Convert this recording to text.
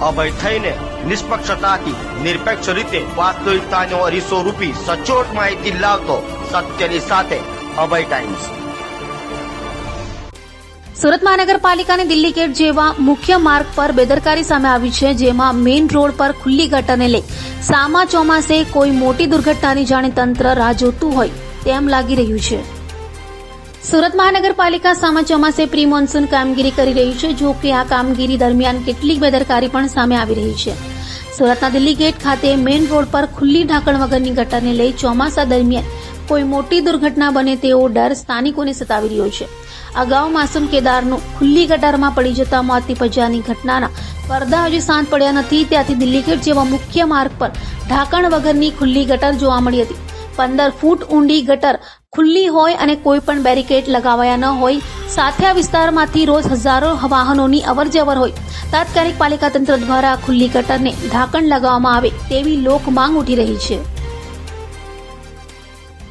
અભય થઈને નિષ્પક્ષતાથી, નિરપેક્ષ રીતે વાસ્તવિકતાનો અરીસો રૂપી સચોટ માહિતી લાવતો સત્યની સાથે અભય ટાઈમ્સ સુરત મહાનગરપાલિકાની દિલ્હી ગેટ જેવા મુખ્ય માર્ગ પર બેદરકારી સામે આવી છે, જેમાં મેઇન રોડ પર ખુલ્લી ગટરને લઈ સામા ચોમાસે કોઈ મોટી દુર્ઘટનાની જાણે તંત્ર રાહ જોતું હોય તેમ લાગી રહ્યું છે. સુરત મહાનગરપાલિકા સામા ચોમાસે પ્રી મોન્સૂન કામગીરી કરી રહી છે. જો કે આ કામગીરી દરમિયાન કેટલીક બેદરકારી પણ સામે આવી રહી છે. સુરતના દિલ્હી ગેટ ખાતે મેઇન રોડ પર ખુલ્લી ઢાંકણ વગરની ગટરને લઈ ચોમાસા દરમિયાન કોઈ મોટી દુર્ઘટના બને તેવો ડર સ્થાનિકોને સતાવી રહ્યો છે. અગાઉ માસૂમ કેદારનું ખુલ્લી ગટરમાં પડી જતા મોત નિપજ્યાની ઘટનાના પડદા હજી શાંત પડ્યા નથી. ત્યાંથી દિલ્હી ગેટ જેવા મુખ્ય માર્ગ પર ઢાંકણ વગરની ખુલ્લી ગટર જોવા મળી હતી. પંદર ફૂટ ઊંડી ગટર ખુલ્લી હોય અને કોઈ પણ બેરિકેડ લગાવાયા ન હોય. સાથે આ વિસ્તારમાંથી રોજ હજારો વાહનોની અવરજવર હોય. તાત્કાલિક પાલિકા તંત્ર દ્વારા ખુલ્લી ગટરને ઢાંકણ લગાવવામાં આવે તેવી લોક માંગ ઉઠી રહી છે.